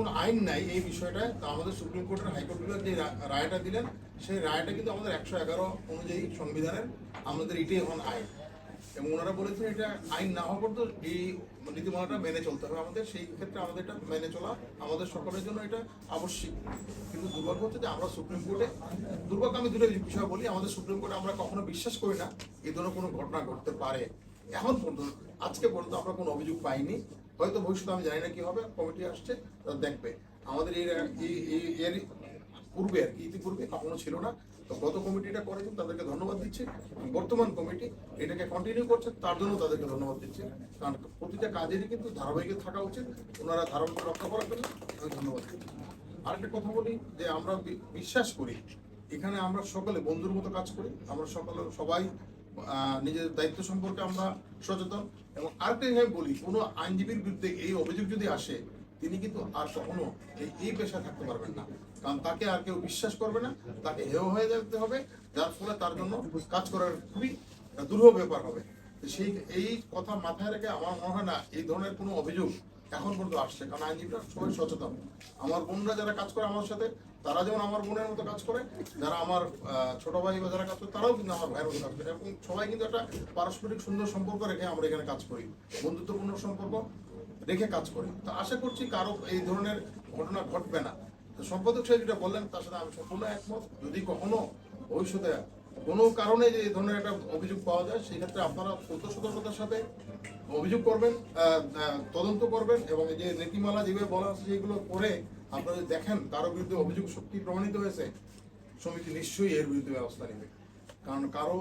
কোনো আইন নাই এই বিষয়টা তো আমাদের সুপ্রিম কোর্টের হাইকোর্ট বিভাগ যে রায়টা দিলেন, সেই রায়টা কিন্তু আমাদের একশো এগারো অনুযায়ী সংবিধানের আমাদের এটাই এখন আইন। এবং ওনারা বলেছেন এটা আইন না হওয়া পর্যন্ত এই নীতিমালাটা মেনে চলতে হবে আমাদের। সেই ক্ষেত্রে আমাদের এটা মেনে চলা আমাদের সকলের জন্য এটা আবশ্যিক। কিন্তু দুর্ভাগ্য হচ্ছে যে আমরা সুপ্রিম কোর্টে, দুর্ভাগ্য আমি দুটো বিষয় বলি। আমাদের সুপ্রিম কোর্টে আমরা কখনো বিশ্বাস করি না এই ধরনের কোনো ঘটনা ঘটতে পারে। এখন পর্যন্ত, আজকে পর্যন্ত আমরা কোনো অভিযোগ পাইনি। হয়তো ভবিষ্যতে আমি জানি না কি হবে, কমিটি আসছে, তারা দেখবে। আমাদের এই- এর পূর্বে আর কি, ইতিপূর্বে কখনো ছিল না। তো গত কমিটিটা করেছেন তাদেরকে ধন্যবাদ দিচ্ছি। বর্তমান কমিটি এটাকে কন্টিনিউ করছে, তার জন্য তাদেরকে ধন্যবাদ দিচ্ছি। কারণ প্রতিটা কাজেরই কিন্তু ধারাবাহিক থাকা উচিত, ওনারা ধারাবাহিক রক্ষা করার জন্য আমি ধন্যবাদ দিচ্ছি। আরেকটা কথা বলি, যে আমরা বিশ্বাস করি, এখানে আমরা সকলে বন্ধুর মতো কাজ করি, আমরা সকলে সবাই নিজেদের দায়িত্ব সম্পর্কে আমরা সচেতন। এবং আরেকটা আমি বলি, কোনো আইনজীবীর বিরুদ্ধে এই অভিযোগ যদি আসে, তিনি কিন্তু আর কখনো এই পেশায় থাকতে পারবেন না। কারণ তাকে আর কেউ বিশ্বাস করবে না, তাকে হেও হয়ে যেতে হবে, যার ফলে তার জন্য কাজ করার খুবই দুর্বহ ব্যাপার হবে। সেই এই কথা মাথায় রেখে আমার মনে হয় না এই ধরনের কোনো অভিযোগ এখন পর্যন্ত আসছে। কারণ আইনজীবীরা সবাই সচেতন। আমার বোনরা যারা কাজ করে আমার সাথে, তারা যেমন আমার বোনের মতো কাজ করে, যারা আমার ছোট ভাই বা যারা কাজ করে, তারাও কিন্তু আমার ভাইয়ের মতো কাজ করে। এবং সবাই কিন্তু একটা পারস্পরিক সুন্দর সম্পর্ক রেখে আমরা এখানে কাজ করি। বন্ধুত্বপূর্ণ সম্পর্ক রেখে কাজ করি। তো আশা করছি কারও এই ধরনের ঘটনা ঘটবে না। সম্পাদক সাহেব যেটা বললেন, তার সাথে আমি সম্পূর্ণ একমত। যদি কখনো ভবিষ্যতে কোনো কারণে যে এই ধরনের একটা অভিযোগ পাওয়া যায়, সেই ক্ষেত্রে আপনারা সত্য সতর্কতার সাথে অভিযোগ করবেন তদন্ত করবেন এবং এই যে নীতিমালা যেভাবে বলা আছে যেগুলো করে আপনারা যদি দেখেন কারও বিরুদ্ধে অভিযোগ সত্যি প্রমাণিত হয়েছে, সমিতি নিশ্চয়ই এর বিরুদ্ধে ব্যবস্থা নেবে। কারণ কারও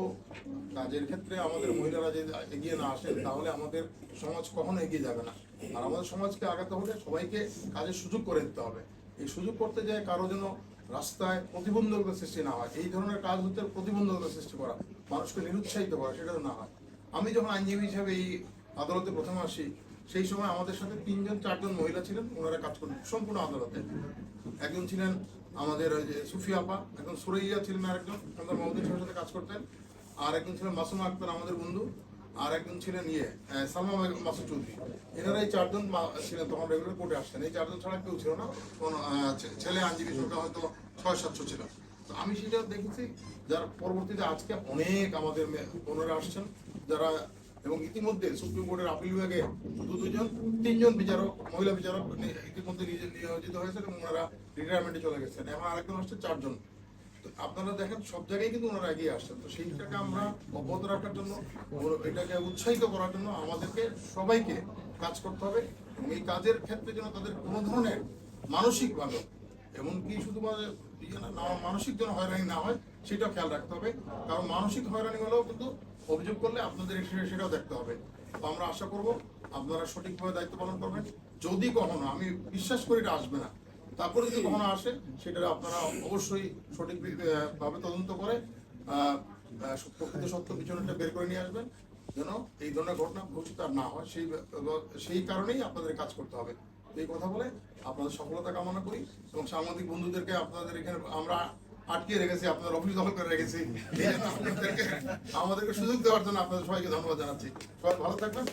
কাজের ক্ষেত্রে আমাদের মহিলারা যদি এগিয়ে না আসেন, তাহলে আমাদের সমাজ কখনো এগিয়ে যাবে না। আর আমাদের সমাজকে আগাতে হলে সবাইকে কাজের সুযোগ করে দিতে হবে। এই সুযোগ করতে যায় কারও যেন রাস্তায় প্রতিবন্ধকতা সৃষ্টি না হয়, এই ধরনের কাজ হচ্ছে প্রতিবন্ধকতা সৃষ্টি করা, মানুষকে নিরুৎসাহিত করা, সেটা না হয়। আমি যখন আইনজীবী হিসাবে এই আদালতে প্রথম আসি, সেই সময় আমাদের সাথে তিনজন, চারজন মহিলা ছিলেন, ওনারা কাজ করতেন সম্পূর্ণ আদালতে। একজন ছিলেন আমাদের ওই যে সুফি আপা, একজন সুরাইয়া ছিলেন আরেকজন আমাদের সাহেবের সাথে কাজ করতেন। আর একজন ছিলেন মাসুমা আক্তার, আমাদের বন্ধু। আর একজন ছিলেন ইয়ে সালমা মাসুদ চৌধুরী। এনারা এই চারজন ছিলেন, তখন রেগুলার কোর্টে আসতেন। এই চারজন ছাড়া কেউ ছিল না। কোন ছেলে আইনজীবী সংখ্যা হয়তো ছয় সাতশো ছিল। তো আমি সেটা দেখেছি, যার পরবর্তীতে আজকে অনেক আমাদের বোনেরা আসছেন, যারা, এবং ইতিমধ্যে সুপ্রিম কোর্টের আপিল বিভাগে দু দুজন তিনজন বিচারক, মহিলা বিচারক ইতিমধ্যে নিয়োজিত হয়েছেন এবং ওনারা রিটায়ারমেন্টে চলে গেছেন। এবং আরেকজন আসছে, চারজন। আপনারা দেখেন, সব জায়গায় কিন্তু ওনারা এগিয়ে আসছেন। তো সেইটাকে আমরা অব্যাহত রাখার জন্য এটাকে উৎসাহিত করার জন্য আমাদেরকে সবাইকে কাজ করতে হবে এবং এই কাজের ক্ষেত্রে যেন তাদের কোনো ধরনের মানসিকভাবে এমনকি শুধুমাত্র ইয়ে মানসিক যেন হয়রানি না হয় সেটাও খেয়াল রাখতে হবে। কারণ মানসিক হয়রানি হলেও কিন্তু অভিযোগ করলে আপনাদের সেটা- সেটাও দেখতে হবে। তো আমরা আশা করব আপনারা সঠিকভাবে দায়িত্ব পালন করবেন। যদি কখনো, আমি বিশ্বাস করি এটা আসবে না তারপরে যদি কখনো আসে সেটা আপনারা অবশ্যই সঠিক ভাবে তদন্ত করে প্রকৃত সত্য পিছনেটা বের করে নিয়ে আসবেন, যেন এই ধরনের ঘটনা ভবিষ্যতে আর না হয়। সেই সেই কারণেই আপনাদের কাজ করতে হবে। এই কথা বলে আপনাদের সফলতা কামনা করি এবং সাংবাদিক বন্ধুদেরকে আপনাদের এখানে আমরা আটকে রেখেছি, আপনাদের অফিস দখল করে রেখেছি। আমাদেরকে সুযোগ দেওয়ার জন্য আপনাদের সবাইকে ধন্যবাদ জানাচ্ছি। সবাই ভালো থাকবেন